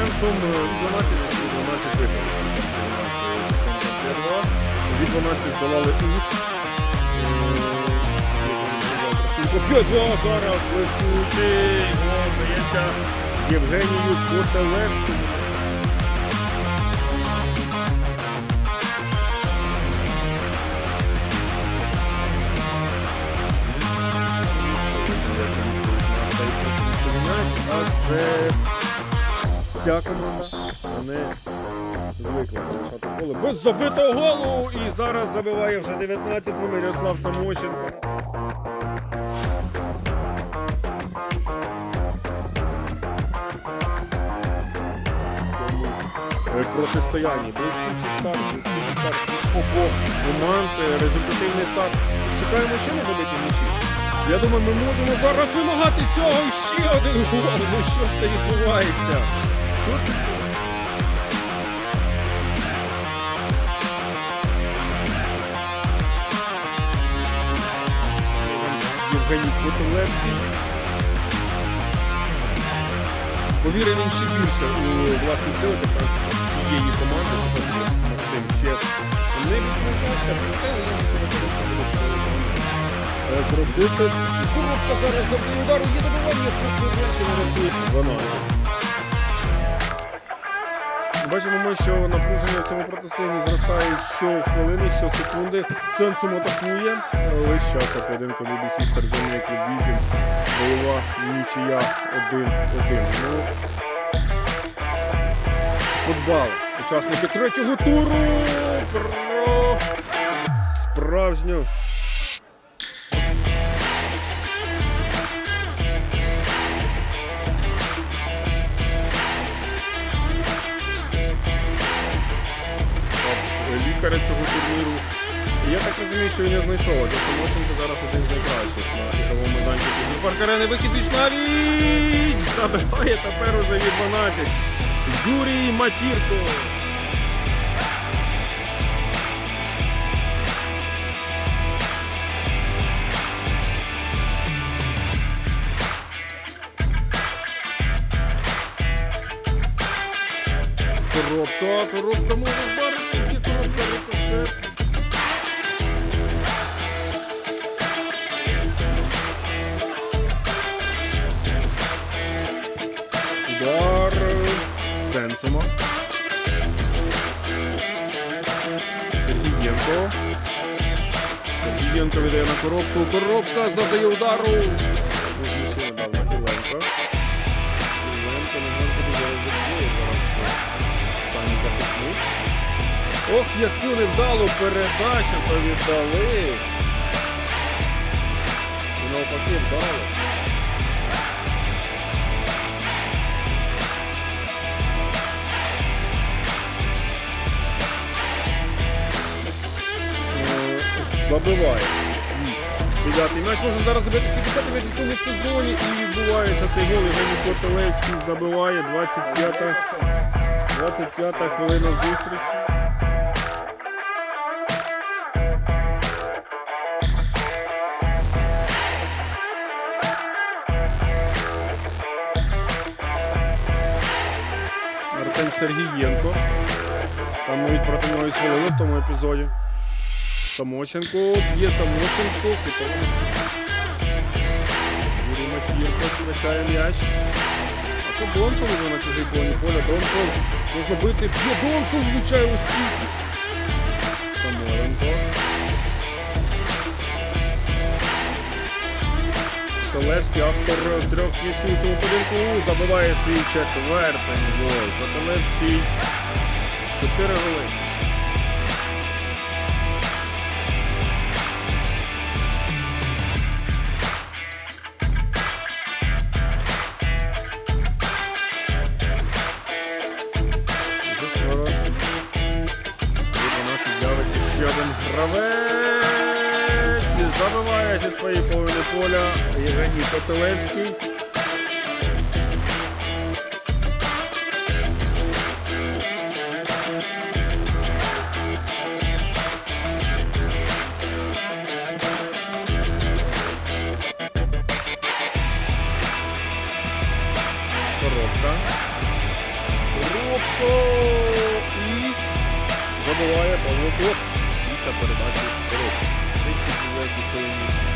е, 12 12 виграли. Від 12 здавали УС. Зараз блискучий. О, здається, Євгенію Котелевський. Ця команда не звикла залишати поле без забитого голу. І зараз забиває вже 19 номер Ярослав Самощенко. Цьому, Протистоянні. Блискучий старт, блискучий старт обох команд. Результативний старт. Чекаємо ще на забиті м'ячі. Я думаю, ми можемо зараз вимагати цього І ще один гол. Ну що це відбувається? Євгеній Котелевський. Повірив він ще більше у власні сили тепер цієї команди. Максим ще не відмовлявся, проте зробити. Коробка зараз забив удару, є добивання, просто речі не рахують 12. Бачимо ми, що напруження в цьому протистоянні зростає щохвилини, щосекунди. Сенсум атакує. Весь час поєдинку BBC стадіонний клуб Візім. Бойова нічия 1-1. Ну, футбол. Учасники третього туру. Про справжню так розумію, що він не знайшов, а Тимошенко зараз один з найкращих на ігровому майданчику. Парк арени викид віч навіть! Забиває тепер уже від 12. Юрій Матірко. Коробка, коробка може вдарити, є коробка рикошет. Сенсума. Сергієнко. Сергієнко віддає на коробку. Коробка завдає удару. Ще не. Ох, яку невдалу передачу то віддали. І навпаки вдало. Забиває свій дев'ятий м'яч. Можна зараз забити свій десятий м'яч у цьому сезоні. І відбувається цей гол. Євгеній Котелевський забиває 25 25 хвилина зустрічі. Сергієнко. Там навіть проти і свалили в тому епізоді. Самоченко, б'є Самоченко, хитовий. Юрій Матірко втрачає м'яч. А це Донсон уже на чужій полі поля. Донсон можна бити. Б'є Донсон, влучає у стійку. Самойленко. Котелевський, автор трьох м'ячів у цьому поєдинку, забиває свій четвертий гол. Котелевський. Чотири голи. Кравець забиває зі своєї половини поля Євгеній Котелевський. Коробка. Коробка і. Українська передача «Здоров'я». 39 хвилин.